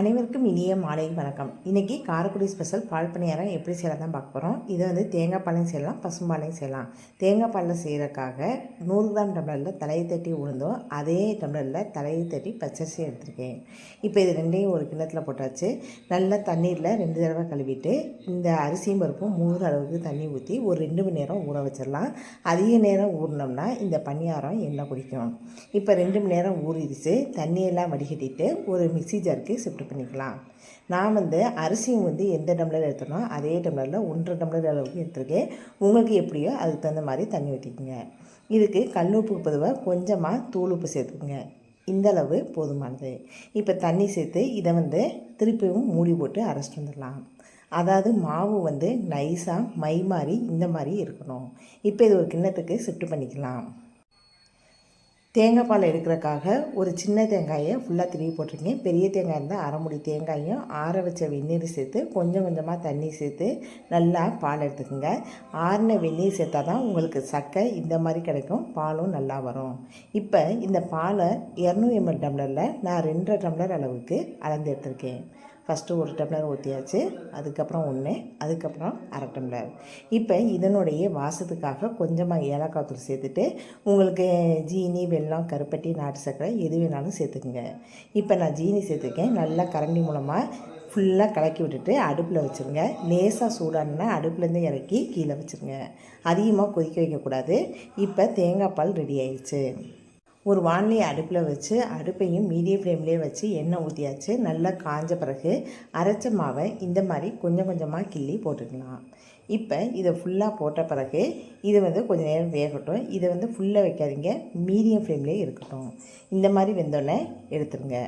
அனைவருக்கும் இனிய மாலை வணக்கம். இன்றைக்கி காரைக்குடி ஸ்பெஷல் பால் பணியாரம் எப்படி செய்யலாம் தான் பார்க்க போகிறோம் இதை வந்து தேங்காய் பாலையும் செய்யலாம் பசும்பாலையும் செய்யலாம். தேங்காய் பாலில் செய்கிறக்காக நூறு கிராம் டம்ளரில் தலையை தட்டி உளுந்தோம். அதே டம்ளரில் தலையை தட்டி பச்சரிசி எடுத்திருக்கேன். இப்போ இது ரெண்டையும் ஒரு கிண்ணத்தில் போட்டாச்சு. நல்லா தண்ணீரில் ரெண்டு தடவை கழுவிட்டு இந்த அரிசியும் பருப்பும் மூணு அளவுக்கு தண்ணி ஊற்றி ஒரு ரெண்டு மணி நேரம் ஊற வச்சிடலாம். அதிக நேரம் ஊறினோம்னா இந்த பணியாரம் எண்ணெய் குடிக்கும்? இப்போ ரெண்டு மணி நேரம் ஊறிடுச்சு. தண்ணியெல்லாம் வடிகட்டிட்டு ஒரு மிக்ஸி ஜாருக்கு இது பண்ணிக்கலாம். நான் வந்து அரிசியும் வந்து எந்த டம்ளர் எடுத்தனோ அதே டம்ளரில் ஒன்றரை டம்ளர் அளவுக்கு எடுத்துருக்கேன். உங்களுக்கு எப்படியோ அதுக்கு தகுந்த மாதிரி தண்ணி ஊற்றிக்கோங்க இதுக்கு கல் உப்புக்கு பொதுவாக கொஞ்சமாக தூள் உப்பு சேர்த்துக்குங்க. இந்த அளவு போதுமானது. இப்போ தண்ணி சேர்த்து இதை வந்து திருப்பியும் மூடி போட்டு அரைச்சிட்டு வந்துடலாம். அதாவது மாவு வந்து நைஸாக மை மாதிரி இந்த மாதிரி இருக்கணும். இப்போ இது ஒரு கிண்ணத்துக்கு ஷிஃப்ட் பண்ணிக்கலாம். தேங்காய் பால் எடுக்கிறக்காக ஒரு சின்ன தேங்காயை ஃபுல்லாக திருவி போட்டிருக்கேன் பெரிய தேங்காய் இருந்தால் அரைமுடி தேங்காயும் ஆற வச்ச வெந்நீர் சேர்த்து கொஞ்சம் கொஞ்சமாக தண்ணி சேர்த்து நல்லா பால் எடுத்துக்கோங்க. ஆறின வெந்நீர் சேர்த்தா தான் உங்களுக்கு சக்கை இந்த மாதிரி கிடைக்கும் பாலும் நல்லா வரும். இப்போ இந்த பாலை இரநூறு எம்எல் டம்ளரில் நான் ரெண்டரை டம்ளர் அளவுக்கு அளந்து எடுத்திருக்கேன். ஃபஸ்ட்டு ஒரு டம்ளர் ஊற்றியாச்சு அதுக்கப்புறம் ஒன்று அதுக்கப்புறம் அரை டம்ளர். இப்போ இதனுடைய வாசத்துக்காக கொஞ்சமாக ஏலக்காய் தூள் சேர்த்துட்டு உங்களுக்கு ஜீனி வெல்லம் கருப்பட்டி நாட்டு சர்க்கரை எது வேணாலும் சேர்த்துக்குங்க. இப்போ நான் ஜீனி சேர்த்துருக்கேன். நல்லா கரண்டி மூலமாக ஃபுல்லாக கலக்கி விட்டுட்டு அடுப்பில் வச்சுருங்க. லேசாக சூடானா அடுப்புலேருந்து இறக்கி கீழே வச்சுருங்க. அதிகமாக கொதிக்க வைக்கக்கூடாது. இப்போ தேங்காய் பால் ரெடி ஆயிடுச்சு. ஒரு வானிலை அடுப்பில் வச்சு அடுப்பையும் மீடியம் ஃப்ளேம்லேயே வச்சு எண்ணெய் ஊற்றியாச்சு நல்லா காஞ்ச பிறகு அரைச்ச மாவை இந்த மாதிரி கொஞ்சம் கொஞ்சமாக கிள்ளி போட்டுக்கலாம். இப்போ இதை ஃபுல்லாக போட்ட பிறகு இதை வந்து கொஞ்சம் நேரம் வேகட்டும். இதை வந்து ஃபுல்லாக வைக்காதீங்க. மீடியம் ஃப்ளேம்லேயே இருக்கட்டும். இந்த மாதிரி வெந்தோடனே எடுத்துருங்க.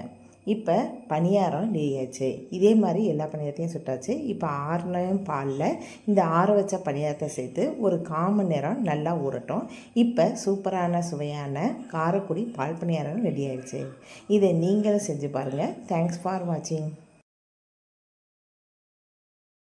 இப்போ பணியாரம் ரெடி இதே மாதிரி எல்லா பணியாரத்தையும் சுட்டாச்சு. இப்போ ஆறுனையும் பாலில் இந்த ஆற வச்ச பணியாரத்தை சேர்த்து ஒரு கால் மணி நேரம் நல்லா ஊறட்டும். இப்போ சூப்பரான சுவையான காரக்குடி பால் பணியாரம் ரெடி ஆயிடுச்சு. இதை நீங்களும் செஞ்சு பாருங்கள் தேங்க்ஸ் ஃபார் வாட்சிங்